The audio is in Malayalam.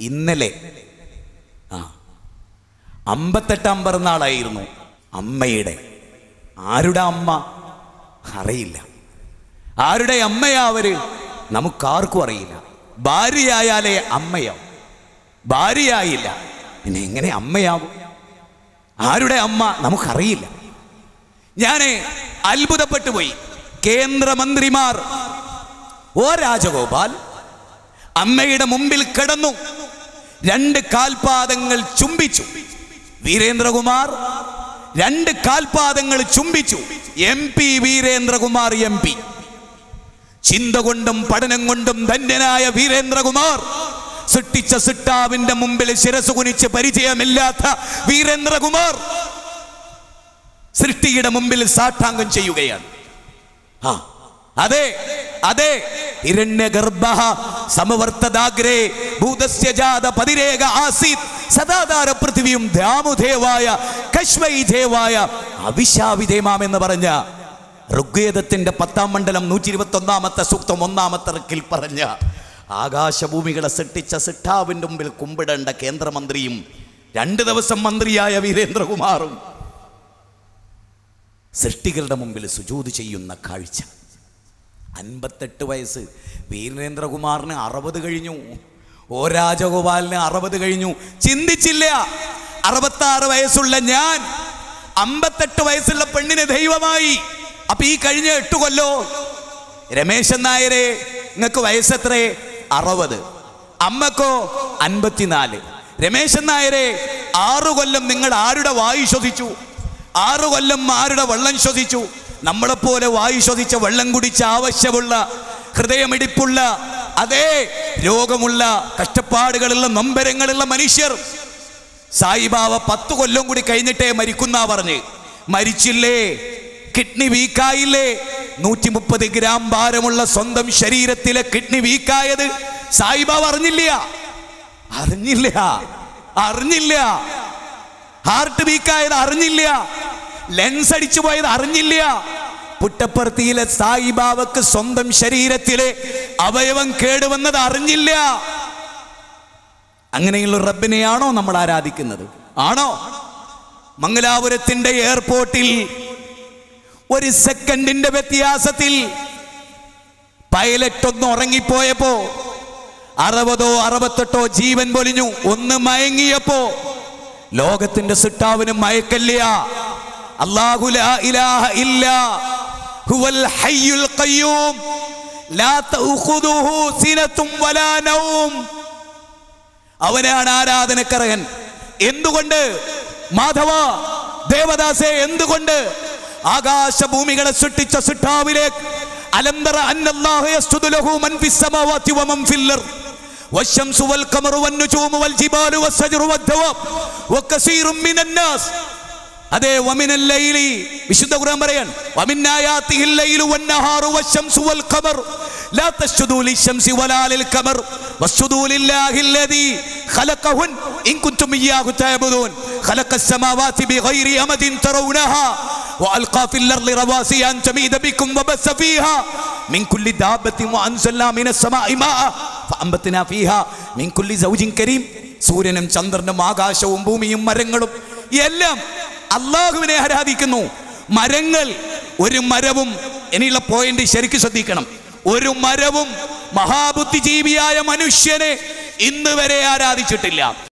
ഇന്നലെ. ആ. അമ്പത്തെട്ടാം പിറന്നാളായിരുന്നു അമ്മയുടെ. ആരുടെ അമ്മ? അറിയില്ല. ആരുടെ അമ്മയാവര് നമുക്കാർക്കും അറിയില്ല. ഭാര്യയായാലേ അമ്മയാവും ഭാര്യയായില്ല. പിന്നെ എങ്ങനെ അമ്മയാവും? ആരുടെ അമ്മ? നമുക്കറിയില്ല. ഞാൻ അത്ഭുതപ്പെട്ടു പോയി. കേന്ദ്രമന്ത്രിമാർ. ഓ രാജഗോപാൽ അമ്മയുടെ മുമ്പിൽ കിടന്നു. രണ്ട് കാൽപാദങ്ങൾ ചുംബിച്ചു. വീരേന്ദ്രകുമാർ രണ്ട് കാൽപാദങ്ങൾ ചുംബിച്ചു. M P Veerendrakumar M P ചിന്ത കൊണ്ടും പഠനം കൊണ്ടും ധന്യനായ വീരേന്ദ്രകുമാർ സൃഷ്ടിച്ച സിട്ടാവിന്റെ മുമ്പിൽ ശിരസ് കുനിച്ച് പരിചയമില്ലാത്ത വീരേന്ദ്രകുമാർ സൃഷ്ടിയുടെ മുമ്പിൽ സാഷ്ടാംഗം ചെയ്യുകയാണ്. ആ അതെ അതെ ഹിരണ്യഗർഭ സമവർത്തദാഗ്രേ ഭൂതസ്യ ജാത പതിരേക ആസീത് സദാധാര പൃഥിവിയും ദ്യാമുദേവായ കശ്മൈദേവായ അവിശാവിധേമാം എന്ന് പറഞ്ഞ ഋഗ്വേദത്തിന്റെ പത്താം മണ്ഡലം നൂറ്റി ഇരുപത്തി ഒന്നാമത്തെ സൂക്തം ഒന്നാമത്തെ റക്കിൽ പറഞ്ഞ ആകാശഭൂമികളെ സൃഷ്ടിച്ച സിട്ടാവിന്റെ മുമ്പിൽ കുമ്പിടേണ്ട കേന്ദ്രമന്ത്രിയും രണ്ട് ദിവസം മന്ത്രിയായ വീരേന്ദ്രകുമാറും സൃഷ്ടികളുടെ മുമ്പിൽ സുജൂത് ചെയ്യുന്ന കാഴ്ച. അൻപത്തെട്ട് വയസ്സ്. വീരേന്ദ്രകുമാറിന് അറുപത് കഴിഞ്ഞു. ഓ രാജഗോപാലിന് അറുപത് കഴിഞ്ഞു. ചിന്തിച്ചില്ല. അറുപത്താറ് വയസ്സുള്ള ഞാൻ അമ്പത്തെട്ട് വയസ്സുള്ള പെണ്ണിനെ ദൈവമായി. അപ്പൊ ഈ കഴിഞ്ഞ എട്ട് കൊല്ലോ. രമേശൻ നായരെ നിങ്ങൾക്ക് വയസ്സെത്രേ? അറുപത്. അമ്മക്കോ? അൻപത്തിനാല്. രമേശൻ നായരെ ആറു കൊല്ലം നിങ്ങൾ ആരുടെ വായു ശ്വസിച്ചു? ആറു കൊല്ലം ആരുടെ വെള്ളം ശ്വസിച്ചു? നമ്മളെപ്പോലെ വായു ശ്വസിച്ച വെള്ളം കുടിച്ച ആവശ്യമുള്ള ഹൃദയമിടിപ്പുള്ള അതേ രോഗമുള്ള കഷ്ടപ്പാടുകളുള്ള നൊമ്പരങ്ങളുള്ള മനുഷ്യർ. സായിബാവ പത്ത് കൊല്ലം കൂടി കഴിഞ്ഞിട്ടേ മരിക്കുന്ന പറഞ്ഞ്. മരിച്ചില്ലേ? കിഡ്നി വീക്കായില്ലേ? നൂറ്റി മുപ്പത് ഗ്രാം ഭാരമുള്ള സ്വന്തം ശരീരത്തിലെ കിഡ്നി വീക്കായത് സായിബാബ അറിഞ്ഞില്ല. അറിഞ്ഞില്ല. അറിഞ്ഞില്ല. ഹാർട്ട് വീക്കായത് അറിഞ്ഞില്ല. ലെൻസ് അടിച്ചു പോയത് അറിഞ്ഞില്ല. പുട്ടപ്പർത്തിയിലെ സായിബാവക്ക് സ്വന്തം ശരീരത്തിലെ അവയവം കേടുവന്നത് അറിഞ്ഞില്ല. അങ്ങനെയുള്ള റബ്ബിനെയാണോ നമ്മൾ ആരാധിക്കുന്നത്? ആണോ? മംഗലാപുരത്തിന്റെ എയർപോർട്ടിൽ ഒരു സെക്കൻഡിന്റെ വ്യത്യാസത്തിൽ പൈലറ്റ് ഒന്ന് ഉറങ്ങിപ്പോയപ്പോ അറുപതോ അറുപത്തെട്ടോ ജീവൻ പൊലിഞ്ഞു. ഒന്ന് മയങ്ങിയപ്പോ ലോകത്തിന്റെ സിട്ടാവിന് മയക്കല്ല അല്ലാഹു ലാ ഇലാഹ ഇല്ലാ ഹുവൽ ഹയ്യുൽ ഖയ്യൂം ലാ തഅഖുദുഹു സിനത്തും വലാ നൗം അവനാണ് ആരാധനക്കറകൻ എന്തുകൊണ്ട് മാധവ ദേവദാസെ എന്തുകൊണ്ട് ആകാശഭൂമികളെ സൃഷ്ടിച്ച സിട്ടാവിലേക്ക് അലന്തറ അന്നല്ലാഹു യസ്ജുദു ലഹു മൻ ഫിസ് സമാവാതി വമൻ ഫിൽ അർദ് والشمس والقمر والنجوم والجبال والشجر والدواب وكثير من الناس അതെ വമിനൽ ലൈലി വിശുദ്ധ ഖുർആൻ പറയാൻ വമിൻ ആയാതിഹിൽ ലൈലു വന്നഹാറു വശംസു വൽ ഖമർ ലാ തസ്ജുദു ലിശംസി വലാ ലിൽ ഖമർ വസ്ജുദു ലില്ലാഹി الذي خلقهن إن كنتم إياه تعبدون خلق السماوات بغير أمد ترونها وألقى في الأرض رواسي أن تميد بكم وبث فيها من كل دابة وأنزلنا من السماء ماء فأنبتنا فيها من كل زوج كريم സൂര്യനും ചന്ദ്രനും ആകാശവും ഭൂമിയും മരങ്ങളും എല്ലാം അള്ളാഹുവിനെ ആരാധിക്കുന്നു. മരങ്ങൾ ഒരു മരവും ഇനിയുള്ള പോയിന്റ് ശരിക്കും ശ്രദ്ധിക്കണം. ഒരു മരവും മഹാബുദ്ധിജീവിയായ മനുഷ്യനെ ഇന്ന് വരെ ആരാധിച്ചിട്ടില്ല.